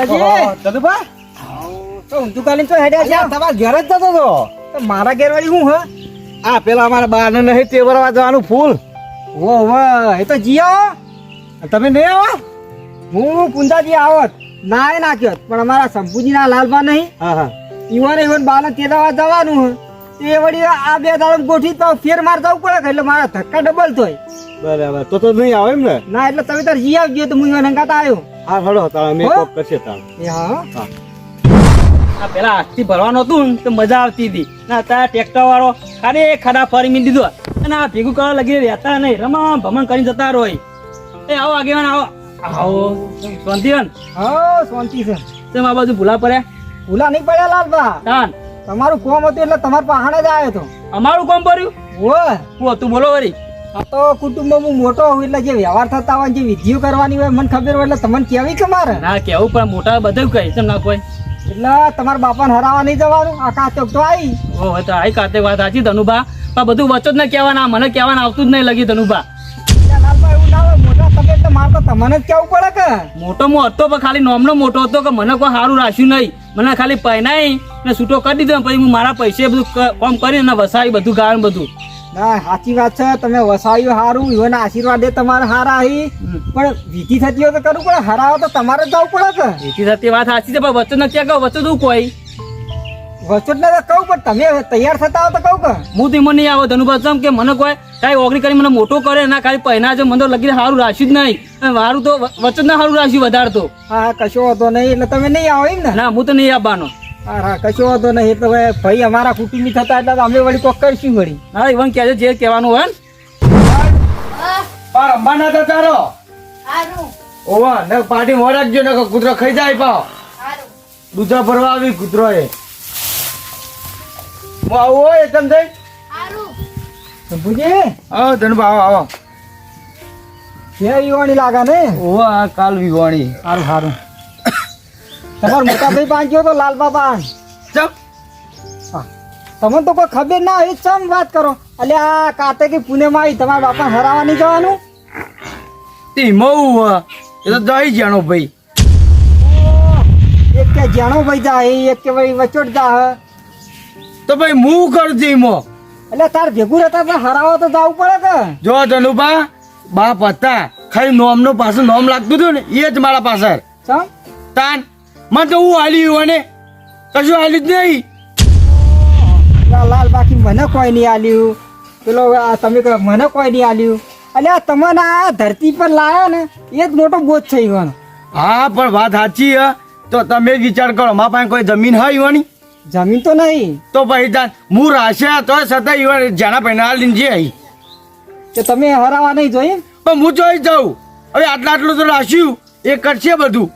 દદુભા? તો ઊંધું કાલીન તો હેડ્યા છે. તમારા ઘેર જ જતો તો તો મારા ઘેરવાળી હું હ? આ પેલા અમારા બાને નહીં તે ભરવા જવાનું ફૂલ. વો વો એ તો જીઓ. તમે નહીં આવો? હું પુંજાજી આવત. ના એ નાખ્યો પણ અમારા સંપુજીના લાલબા નહીં. હા હા. ઈવન ઈવન બાને તે દવા જવાનું હ. તે વળી આ બે દાડમ ગોઠી તો ફેર માર જવું પડે એટલે મારા ધક્કા ડબલ થાય બરાબર. તો તો નહીં આવે એમ ને? ના એટલે તમે તાર જી આવજો તો હું ઈવન હંગાત આવ્યો. હા હળો તાળ અમે કોક કરશે તાળ હા. આ પેલા હાથથી ભરવાનું હતું ને તો મજા આવતી હતી. ના અત્યારે ટ્રેક્ટર વાળો ખાલી ખડા ફરી મી દીધો. અને આ ભેગું કરવા લગી રહેતા નહીં રમા ભમણ કરી જતા રોય એ આવો આગેવાન આવો. આવો. શાંતિવન હા શાંતિ છે. તેમ આ બાજુ ભૂલા પડ્યા? ભૂલા નહીં પડ્યા લાલબા તાન. તમારું કોમ હતું એટલે તમાર પહાડે જ આવ્યો હતો. અમારું કોમ ભર્યું ઓ હું હતું બોલો વરી. આ તો કુટુંબમાં હું મોટો હોઉં એટલે જે વ્યવહાર થતા હોય જે વિધિઓ કરવાની હોય મને ખબર હોય એટલે તમને કેવી કે મારે? ના કેવું પણ મોટા બધું કહે છે ના કોઈ. એટલે તમારા બાપાને હરાવા નહીં જવાનું? આ કાચોક તો આવી ઓહો તો આઈ કાતે વાત સાચી ધનુભા. પણ બધું વચ્ચો જ ને કહેવાના મને કહેવાના આવતું જ નહીં લગી ધનુભા. તમને જ કેવું પડે કે? મોટો મો હતો પણ ખાલી નોમનો મોટો હતો કે મને કોઈ સારું રાખ્યું નહીં. મને ખાલી પહેનાઈ ને છૂટો કરી દીધો પછી હું મારા પૈસે બધું કામ કરીને વસાવી બધું ગાળ બધું. ના સાચી વાત છે. તમે વસાવ્યું સારું એવાના આશીર્વાદ તમારે હારા હી. પણ વિધિ થતી હોય તો કરવું પડે હરાવો તો તમારે જ જવું પડે કે? એથી થતી વાત સાચી છે પણ વચ્ચે નથી કહો વચ્ચે તું કોઈ? વચન ને કહું પણ તમે તૈયાર થતા હો તો કહું કે. હું તો મને નહીં આવો ધનુભાઈ કે મને કોઈ કાંઈ ઓગણી કરી મને મોટો કરે ના ખાલી પહેના જો મને તો લગીને સારું રાખ્યું જ નહીં. મારું તો વચન વચ્ચે ના સારું રાખ્યું વધારે તો. હા કશો વાંધો નહીં એટલે તમે નહીં આવો એમ ને? ના હું તો નહીં આવવાનો હા હા કશો વાંધો નહીં એટલે હવે ભાઈ અમારા કુટુંબી થતા એટલે અમે વળી કોક કરશું વળી. હા ઇવન કહેજો જે કહેવાનું હોય ને. પાર અંબા ના તારો હારું. ઓવા ને પાટી મોરાકજો ને કૂતરો ખાઈ જાય પાવ હારું. દૂધા ભરવા આવી કૂતરો એ હું આવું હોય જઈ હારું. શંભુજી આવો ધનુભા આવો આવો. ઘેર ઈવાણી લાગા ને? ઓવા કાલ વિવાણી. સારું સારું તમારા મોટા ભાઈ પાંચ્યો તો લાલ બાબા ચમ તમને તો કોઈ ખબર ના હોય ચમ વાત કરો? એટલે આ કાતે પુણે માં આવી તમારા બાપા હરાવા નહીં જવાનું? તે મઉ એ તો દહી જાણો ભાઈ. એક કે જાણો ભાઈ જાય એક કે ભાઈ વચોટ જા તો ભાઈ હું કર ઈમો એટલે તાર ભેગું રહેતા તો હરાવો તો જવું પડે કે? જો ધનુભા બાપ હતા. ખાલી નોમનું પાછું નોમ લાગતું હતું ને એ જ મારા પાસે ચમ? તાન મને તો હું હાલ્યું અને કશું હાલ્યું જ નહીં. લાલ બાકી મને કોઈ નહીં આલ્યું પેલો આ તમે કહો મને કોઈ નહીં આલ્યું અલ્યા તમને આ ધરતી પર લાયો ને એ જ મોટો બોજ છે ઈવાનો. હા પણ વાત સાચી હે. તો તમે જ વિચાર કરો મારા પાસે કોઈ જમીન હોય ઈવાની? જમીન તો નહીં. તો પછી તાન હું રાશ્યા તો છતાં ઈવાન જાણા પહેલા લઈને જે આવી કે તમે હરાવા નહીં જોઈએ પણ હું જોઈ જાઉં. હવે આટલા આટલું તો રાશ્યું. એ કરશે બધું.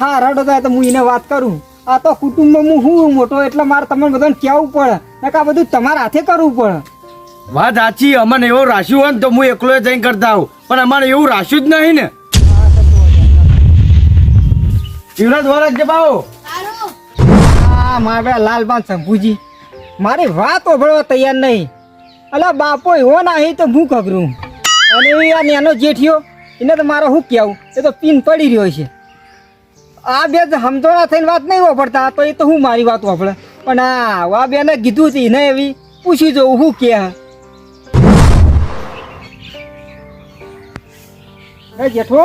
હા રડો થાય તો હું એને વાત કરું. આ તો કુટુંબમાં હું હું મોટો એટલે મારે તમને બધાને કહેવું પડે. ને કે આ બધું તમારા હાથે કરવું પડે. વાત સાચી અમને એવું રાશ્યું હોય ને તો હું એકલો જઈને કરતા આવું. પણ અમારે એવું રાશ્યું જ નહીં ને. શિવરાજ વરસ જે બાવો? હા મારા લાલબાન શંભુજી. મારી વાત ઓભળવા તૈયાર નહીં. અલા બાપો એવો ના તો હું ખબરું અને આ નેનો જેઠિયો એને તો મારો શું કહેવું? એ તો પીન પડી રહ્યો છે. આ બે સમજો સમજોણા થઈને વાત નહીં વાપરતા તો એ તો હું મારી વાત વાપરે. પણ આ આ બેને કીધું છે એને એવી. પૂછી જોઉં હું કે? હે જેઠો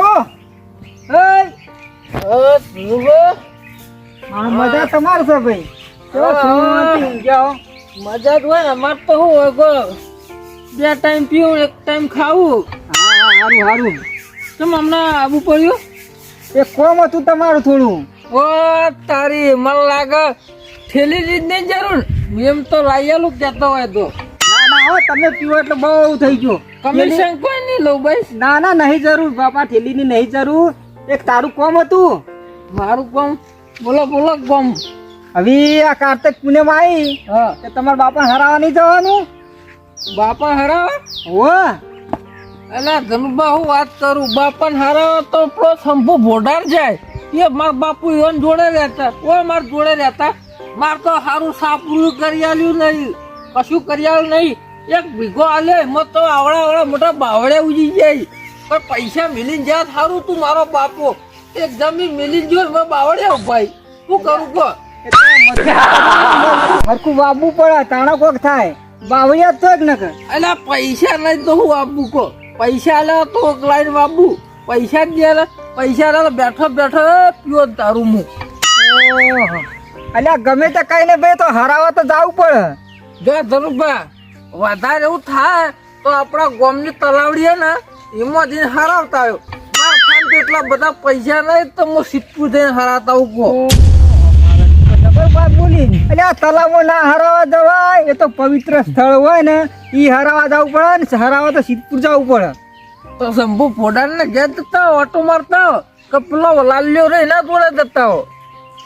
મજા તમાર છે ભાઈ? મજા જ હોય ને અમાર તો શું હોય ગો બે ટાઈમ પીવું એક ટાઈમ ખાવું. હા હારું હારું. તમે હમણાં આવવું પડ્યું? એ કોમ હતું તમારું થોડું? ઓ તારી મને લાગે થેલી રીતની જરૂર. એમ તો લાયેલું કહેતો હોય તો. ના ના હો તમે પીવો એટલે બહુ થઈ ગયો. કમિશન કોઈ નહીં લઉં ભાઈ ના ના નહીં જરૂર બાપા ઠેલીની નહીં જરૂર. એક તારું કોમ હતું? મારું કોમ? બોલો બોલો કોમ. હવે આ કાર્તિક પુણેમાં આવી હા. તમારા બાપા હરાવા નહીં જવાનું? બાપા હરાવ? હો અલા ધનુબા હું વાત કરું? બાપાને હારા તો પેલો શંભુ ભોડાર જાય. એ માર બાપુ એવન જોડે રહેતા. ઓ માર જોડે રહેતા. માર તો સારું સાપરું કરી આલ્યું નહીં. કશું કરી આલ્યું નહીં. એક ભીગો આલે એમાં તો આવડા આવડા મોટા બાવળે ઉજી જાય. પણ પૈસા મિલીન જ્યાં સારું તું મારો બાપો. એક જમીન મેલી જો મેં બાવળે ભાઈ શું કરું કહો? હરખું વાબવું પડે તાણા કોક થાય. બાવળિયા તો જ ન કર અલા પૈસા નહીં તો હું આપું કહો? પૈસા લે તો લાઈન વાપું પૈસા જ દે પૈસા લે બેઠો બેઠો પીવો તારું મું. અલ્યા ગમે તે કઈ ને ભાઈ તો હરાવા તો જવું પડે. જો ધનુભા વધારે એવું થાય તો આપણા ગોમની તલાવડી હે ને એમાં જઈને હરાવતા આવ્યો મારા ફાન એટલા બધા પૈસા નહીં તો હું સિદ્ધપુર જઈને હરાવતા આવું અલ્યા તલાવમાં ના હરાવા જવાય. એ તો પવિત્ર સ્થળ હોય ને ઈ હરાવા જવું પડે ને હરાવા તો સિદ્ધપુર જવું પડે. તો શંભુ ફોડાને ને ઘેર જતા ઓટો મારતા કે પેલો લાલ્યો રે એના જોડે જતા હો.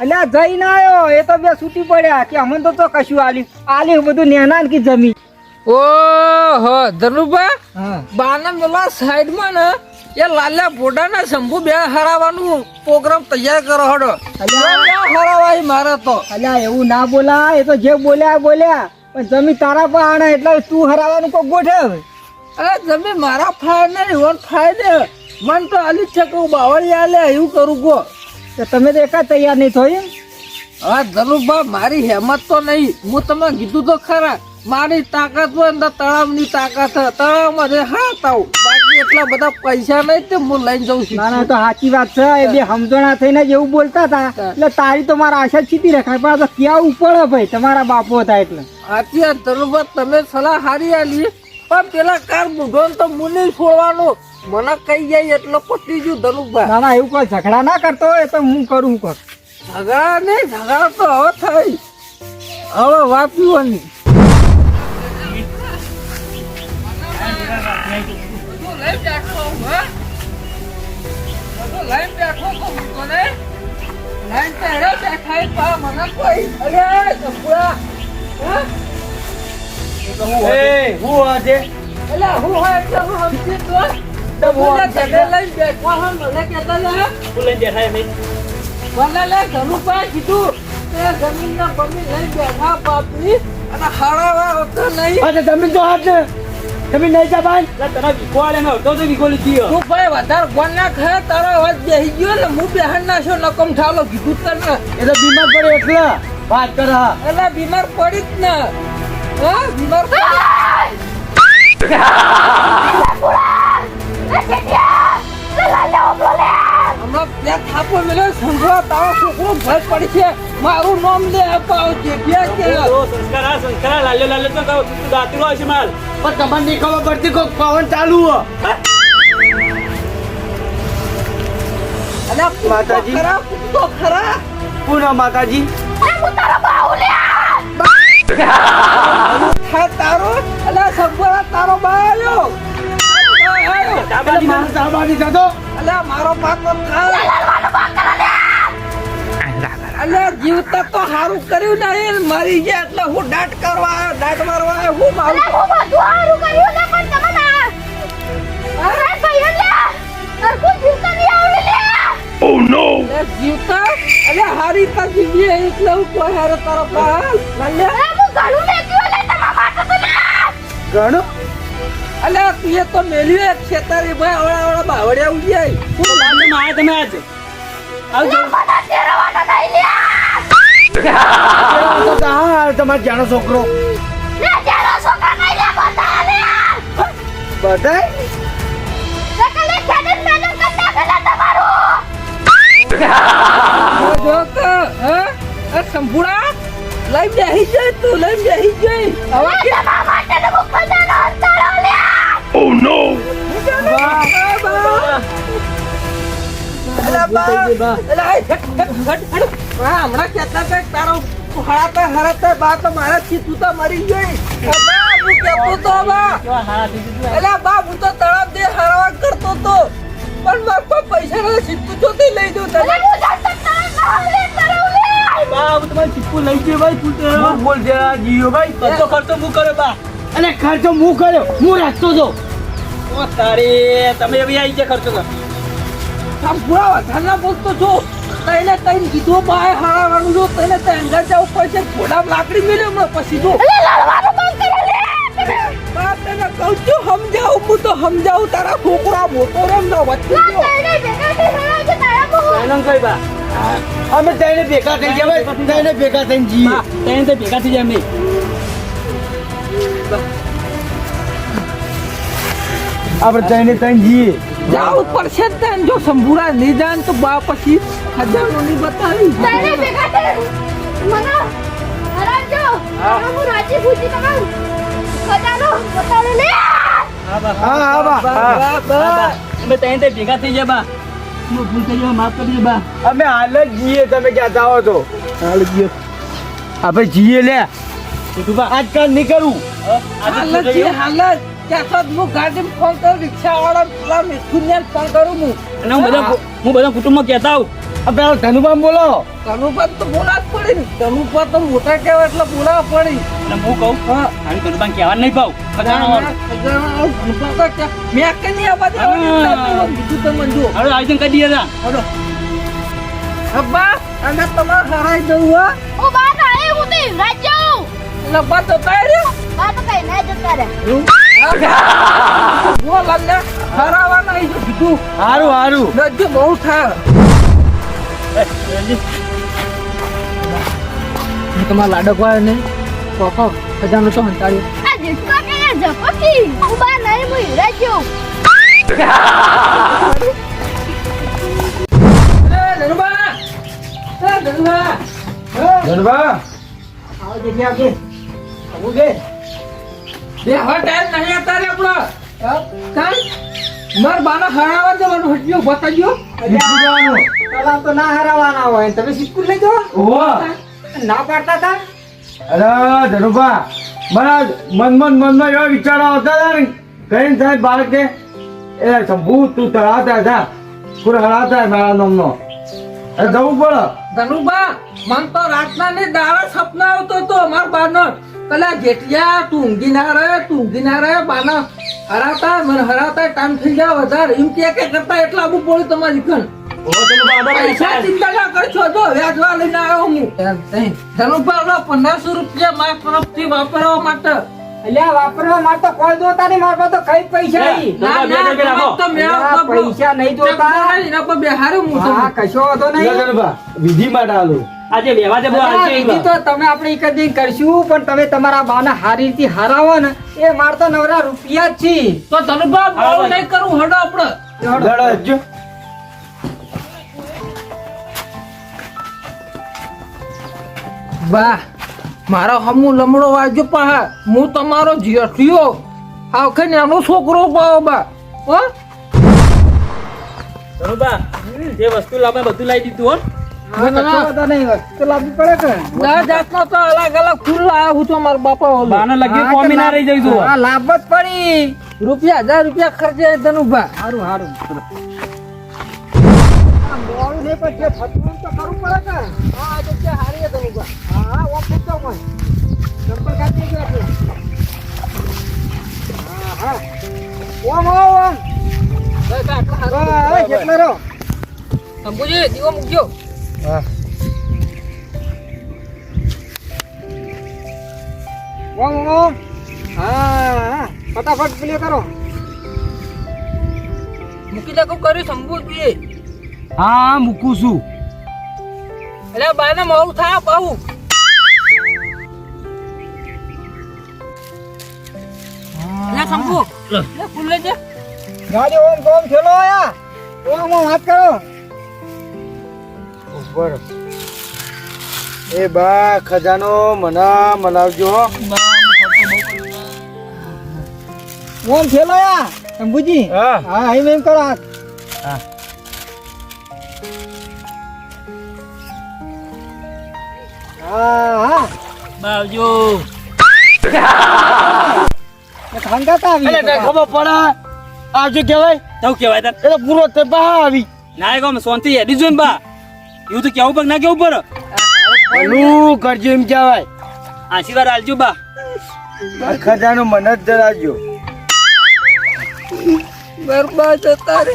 અલ્યા જઈને આવ્યો. એ તો બે છૂટી પડ્યા. કે અમને તો તો કશું આલ્યું આલ્યું બધું નેના ને કી જમી ઓહો ધનુભા બાના પેલા સાઈડમાં ને એ લાલ્યા ફોડાના શંભુ બે હરાવાનું પ્રોગ્રામ તૈયાર કરો હડો. અલ્યા. હરાવાય મારે તો. અલ્યા એવું ના બોલા એ તો જે બોલ્યા બોલ્યા. પણ જમી તારા પર આણે એટલે તું હરાવાનું કોક ગોઠે હવે. અરે જમી મારા ફાય ને ઇવન ફાય ને મન તો આલી છે કે બાવળી આલે એવું કરું કો તમે તો એકા તૈયાર નહીં થયો હા ધનુભા મારી હેમત તો નહીં. હું તમને કીધું તો ખરા. મારી તાકાત હોય ને તો તળાવની તાકાત તળાવમાં જે હાથ આવું. એટલા બધા પૈસા નહીં તે હું લઈને જઉં છું. ના તો સાચી વાત છે. એ બે સમજણા થઈને જ એવું બોલતા હતા. એટલે તારી તો મારા આશા છીતી રખાય. પણ તો ક્યાં ઉપડે ભાઈ? તમારા બાપો હતા એટલે. સાચી વાત ધનુભાઈ તમે સલાહ હારી આલી. પણ પેલા કાર બુઢો તો હું છોડવાનો. મને કહી જાય એટલો પતી ગયું ધનુભાઈ ના ના એવું કોઈ ઝઘડા ના કરતો હોય તો હું કરું કર. ઝઘડા નહીં ઝઘડા તો હવે થઈ. હવે વાપીઓની એ હું આજે તું લઈને બેઠા એમ નહીં. મને લે ઘણું પાસે કીધું. તે જમીનના બમી લઈ બેઠા બાપની અને હરાવા હતો નહીં. અને જમીન તો હાથ ને તમે નહીં જા બાન એટલે તને વિકો આલે મેં અડધો તો વિકો લીધી હો. તું ભાઈ વધારે ગોળ ના ખાય તારો અવાજ બેસી ગયો ને હું બેહાડ છો નકમ ઠાલો કીધું તને. એ તો બીમાર પડે એટલે? વાત કર હા. એટલે બીમાર પડી જ ને. હા બીમાર પડી. બે થાપો મેળ્યો સંભળા તારો છોકરો ભર પડી છે? મારું નામ લે અપાવ છે બે કે સંસ્કાર આ સંસ્કાર લાલ્યો લાલ્યો તો કહું, તું દાતરો હશે માલ. પણ તમને નહીં ખબર પડતી કોઈ પવન ચાલુ હો. અલા માતાજી. તો ખરા. પૂના માતાજી? હા તારો અલા સંભળા તારો? બાયો. આયો એટલે મારા સામાની થતો મારો પાકો થાય અલ્યા જીવતા તો સારું કર્યું નહીં. મરી ગયા એટલે હું દાટ કરવા દાટ મારવા આવ્યો. હું મારું અલ્યા જીવતા અલ્યા હારી તા જીવીએ એટલે હું કોઈ હારે તારો પાલ ઘણું અલ્યા તું એ તો મેલ્યું એક ખેતરી ભાઈ ઓળા ઓળા બાવડિયા ઉડી આઈ. હું માં આયા તમે આજ. આવજો. તો હા તમારો જાણો છોકરો. બધાય? એ સંભુડા લઈ બેહી જાય તું લઈ બેહી જાય હવે હમણાં કહેતા હતા તારો હરાતા હરાતા બા તો મારા તું તો મરી ગઈ. હું તો બા. બા હું તો તળાવ દે હરવા કરતો તો. પણ બાપા પૈસા પૈસા નથી સીધું જોતી લઈ દઉં તને. બા, હું તમારી ચીપકુ લઈ ગયો ભાઈ તું તો. બોલ જરા જીયો ભાઈ. બધો ખર્ચો હું કર્યો બા. અને ખર્ચો હું કર્યો? હું રાખતો હતો ઓ તારે તમે બી આવી ગયા ખર્ચો કર. આમ પૂરા બોલતો છો. તઈને તઈને કીધું બાય હરાવાનું જો. તઈને તઈ અંદર જવું પડશે ઘોડા લાકડી મેલ્યો હમણાં પછી જો. બા તને કહું છું સમજાવું હું તો સમજાવું તારા છોકરા મોટો રે ના વચ્ચે જો બા અમે તઈને ભેગા થઈ જવાય તઈને ભેગા થઈને જઈએ બા તને તો ભેગા થઈ જાય અમે. આપણે તઈને તઈને જઈએ જાવું જ પડશે જ તાન. જો શંભુરા નહીં જાય ને તો બા પછી ખજાનો નહીં બતાવી તારે ભેગા થઈને મને હરાવજો. હવે હું રાજી ખુશી તમારું ખજાનો બતાડો લે હા બા હા હા બા હા. બા, બા. અમે તને તો ભેગા થઈ જાય બા હું ભૂલ થઈ જાય માફ કરજો બા અમે હાલ જ જઈએ તમે ક્યાં જાઓ તો હાલ જઈએ આપણે જઈએ લે કીધું બા આજકાલ નહીં કરું હાલ જ છે, હાલ જ. ત્યાં તો હું ગાડીમાં ફોન કરું રિક્ષાવાળા પેલા મિથુનને ફોન કરું હું. અને હું બધા હું. બધા કુટુંબમાં કહેતા આવું. આ પેલા ધનુબામ બોલો. ધનુપા તો બોલા જ પડી ને. તો મોટા કહેવાય એટલે બોલાવા પડી. અને હું કહું હા. અને કુટુંબમાં કહેવા નહીં કે મેં કે નહીં આવવા દેવાની હા. તમે જો હવે આયોજન કરી દઈએ હલો. અબ્બા અમે તમારે હરાઈ જવું હા. હું બહાર આવી હું તો એટલે બા તો તૈયાર બહાર તો કઈ ના જતા રહ્યા બોલ હરાવાના અહીં જો કીધું હારું હારું નજ્જો બહુ હું તમારા લાડકવા ને કોકો ખજાનો તો હંતાડ્યો આ જેઠવા કે હું બહાર ના આવી દેખી કે આવું કે બે હવે ટાઈમ નહીં હતા રે આપણો. કાઈ માર બાના હરાવા જવાનું હટ્યો બતાજો ગયો. જવાનું તો ના હરાવાના હોય. તમે લઈ જાઓ? ના પાડતા હતા? અરે ધનુભા મારા મન ને મનમાં એવા વિચારો આવતા હતા ને. સાહેબ બાળકે એ શંભુ તું તળાવતા હતા પૂરા હરાવતા મારા નામનો. એ જવું પડે. ધનુબા મન તો રાતના ને દાડા સપના આવતો તો અમાર બાનો. પેલા જેઠિયા તું ઊંઘી ના રહે તું ઊંઘી ના રહે બાના હરાતા મને હરાતા ટાઈમ થઈ જાય વધારે. એમ કે કે કરતા એટલા આબુ પોળી તમારી તને પૈસા ચિંતા ના કરશો વ્યાજવા લઈને આવ્યો હું. ધનુભાઈ પંદરસો રૂપિયા મારા તરફથી વાપરવા માટે. અલ્યા વાપરવા માટે કોઈ દોતા નહીં મારવા તો કઈ પૈસા. નહીં ના ના તમે તો મેળ આ પૈસા નહીં જોતા. એના પર બેહાર્યો હું હા કશો વાંધો નહીં. વિધિ માટે આલું. આજે વ્યવહાર છે બહુ અલ્યા, આજે બીજી તો તમે આપણે એક દિન કરશું પણ તમે તમારા બાને હારી રીતે હારાવો ને એ માર તો નવરા રૂપિયા જ છે. તો ધનુભા બહુ નહીં કરું હડો આપણે. દડો હજુ. વાહ. મારો હમુ લમડો વાજો પા હું તમારો જેઠિયો આખે નાનો છોકરો પાવો બા. હો? જે વસ્તુ લાવે બધું લાવી દીધું હો. હા, કશો વાંધો નહીં વસ્તુ લાવવી પડે કે? દસ જાતનો તો અલગ અલગ ફૂલ લાવ્યો હું મારા બાપા ઓલો. બાને લગી હા, કોમી ના તો રહી જઈશું. હા લાભ પડી. રૂપિયા હજાર રૂપિયા ખર્ચે ધનુભા. સારું સારું મોડું નહીં પણ જે થતું તો કરવું પડે કે હા ઓમ ઓમ. હા શંભુજી દીવો મૂકજો. ઓમ ઓમ હા હા ફટાફટ પેલી કરો. મૂકી દે કર્યું શંભુજી હા મૂકું છું. એટલે બાને મોડું થાય પાવું શંભુ. લે. ફૂલ લેજે ગાડી ઓમ ઓમ ખેલો આયા? ઓમ ઓમ હાથ કરો ઉપર એ બા ખજાનો મના મનાવજો ઓમ ખેલો આયા શંભુજી. હા. હા એમ એમ કરો હા. હા હા. બાવજો આવી એટલે ખબર પડે? આવજો કહેવાય? તો કેવાય તાર. એટલે પૂરો તે બા આવી. ના એ કહું શાંતિ હેડી જો બા એવું તો કેવું પગ ના કેવું પડે? ભલું કરજો એમ કહેવાય. આશીર્વાદ આલજો બા. ખજાનો મને જ ધરાવજો. બરબાદ હતા રે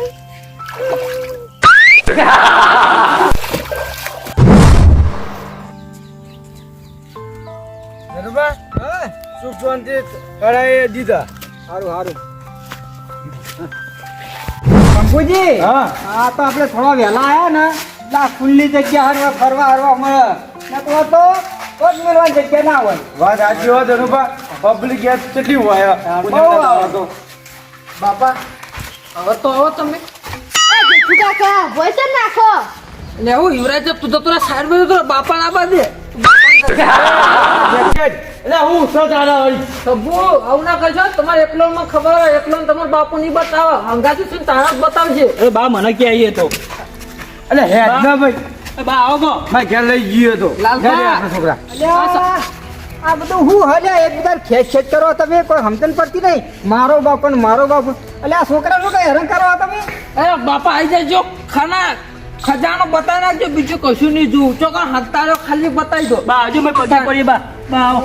બરોબર સુખ શાંતિ દીધા. સારું સારું શંભુજી હા. આ તો આપણે થોડા વહેલા આવ્યા ને ના ખુલ્લી જગ્યા હરવા ફરવા હરવા મળે. ના તો તો મેળવા જગ્યા ના હોય. વાત સાચી હોય ધનુભા પબ્લિક યાર કેટલી હોય? બાપા હવે તો આવો તમે. એ જેઠું કાકા voice નાખો. લેવું હું યુવરાજ તું તો তোরা સાઈડમાં તો બાપા ના બાંધે એટલે હું ઉછળ તારા હોય સબુ આવું ના કરજો તમારે એકલો માં ખબર હોય એકલો તમારા બાપુ ની બતાવો. હંગાથી શું તારા જ બતાવજે. એ બા મને કે આવીએ તો. એટલે હે ના ભાઈ. બા આવો ગો ભાઈ ઘેર લઈ ગયો તો લાલભા. છોકરા. આ બધું હું હલ્યા એકબીજા ખેંચ ખેંચ કરો તમે કોઈ હમતન પડતી નહીં. મારો બાપ ને મારો બાપ. એટલે આ છોકરા શું કઈ હેરાન કરો તમે? અરે બાપા આવી જજો. ખાના ખજાનો બતાવી નાખજો બીજું કશું નહીં જોઉં ચોકા હતારો ખાલી બતાવી દો. બા હજુ મેં પગે પડી બા. બા આવો.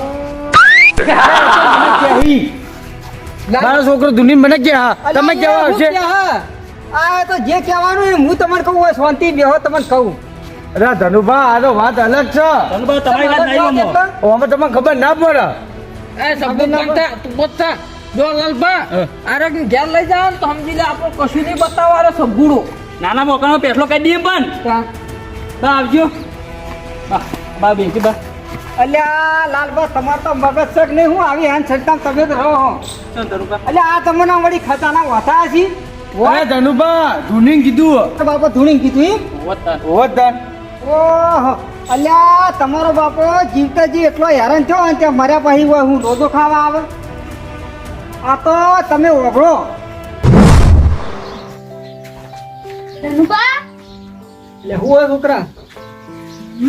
મારો છોકરો દુનિયા મને કે હા તમે કેવા આવશે આ તો જે કહેવાનું એ હું તમને કહું હોય શાંતિ બેહો તમને કહું. અરે ધનુભા આ તો વાત અલગ છે. ધનુભા તમારી વાત નહીં અમો આમાં તમને ખબર ના પડે. એ શબ્દ બનતા તું બોલતા. જો લાલબા આરે ઘેર લઈ જાવ ને તો સમજી લે આપણો કશું નહીં બતાવવાનો સગુડો. નાના મોકાનો પેટલો કાઢી દઈએ પણ તો આવજો. બા બા બેસી બા. અલ્યા લાલબા તમાર તો મગજ શક નહીં? હું આવી હેન છડતા તમે જ રહો અલ્યા આ તમને વળી ખતાના વાતા છે અરે ધનુભા ધૂણી કીધું બાપા ધૂણી કીધું. ઓહો અલ્યા તમારો બાપો જીવતા જી એટલો હેરાન થયો ને ત્યાં મર્યા પછી હોય હું રોજો ખાવા આવે? આ તો તમે ઓગળો. ધનુભા? એટલે હું હોય છોકરા?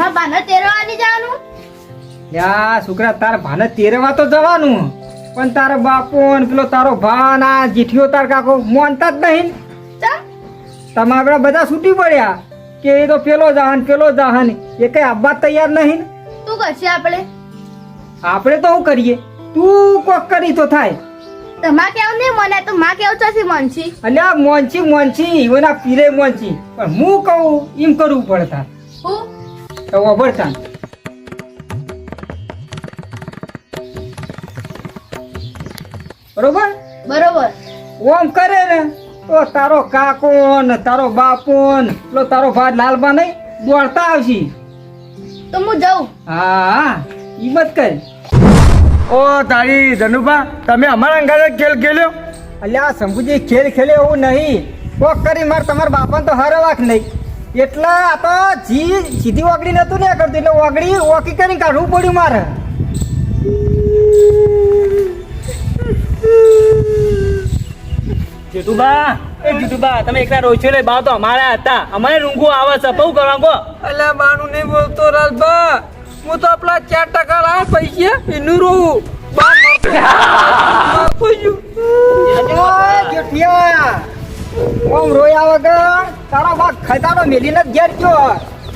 માં બાને તેરવાની જવાનું યા છોકરા તારા ભાને તેરવા તો જવાનું. પણ તારો બાપુ ને પેલો તારો ભા ના જીઠિયો તાર કાકો મોનતા જ નહીં. ચમ તમારા બધા છૂટી પડ્યા. કે એ તો પેલો જાહન પેલો જાહન. એ કઈ આવવા તૈયાર નહીં? તું કરશે આપણે આપણે તો શું કરીએ? તું કોક કરી તો થાય. તમા કેવું નહીં મને? તો માં કેવું છે મનસી અલ્યા મોનસી મોંચી ઈવના પીરે મોંચી પણ હું કહું એમ કરવું પડતા. હું? તો વભરતા બરોબર? બરોબર. ઓમ કરે ને તો તારો કાકો ને તારો બાપુ ને પેલો તારો ભાઈ લાલબા નહીં દોડતા આવશે તો હું જાઉં. હા હિંમત કર. ઓ તારી ધનુભા તમે અમારા ઘરે ખેલ ખેલ્યો? અલ્યા શંભુજી ખેલ ખેલે એવું નહીં. કોક કરી માર તમારા બાપાને તો હરવાક નહીં. એટલે આ તો જી સીધી ઓગળી નતું ને કરતું એટલે ઓગળી ઓકી કરીને કાઢવું પડ્યું મારે. જીતુબા એ જીતુબા તમે એકલા લે બા તો અમારા હતા. અમારે રૂંગો આવે છે. બહુ કરવા અલ્યા બાનું નહીં બોલતો લાલબા હું તો આપણા ચાર ટકા લાવ પૈસા એનું બા ઓમ રોયા વગર તારો બાપ ખજાનો મેલીને જ ઘેર ગયો.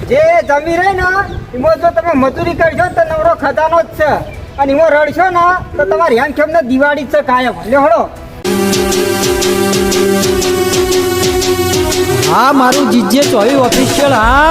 જે જમી રહી ને એમાં જો તમે મજૂરી કરજો તો નવરો ખજાનો જ છે. અને એમાં રડશો ને, તો તમારી હેમ ખેમ દિવાળી છે કાયમ. લે હળો. હા, મારું જીજે ચોવી ઓફિશિયલ હા.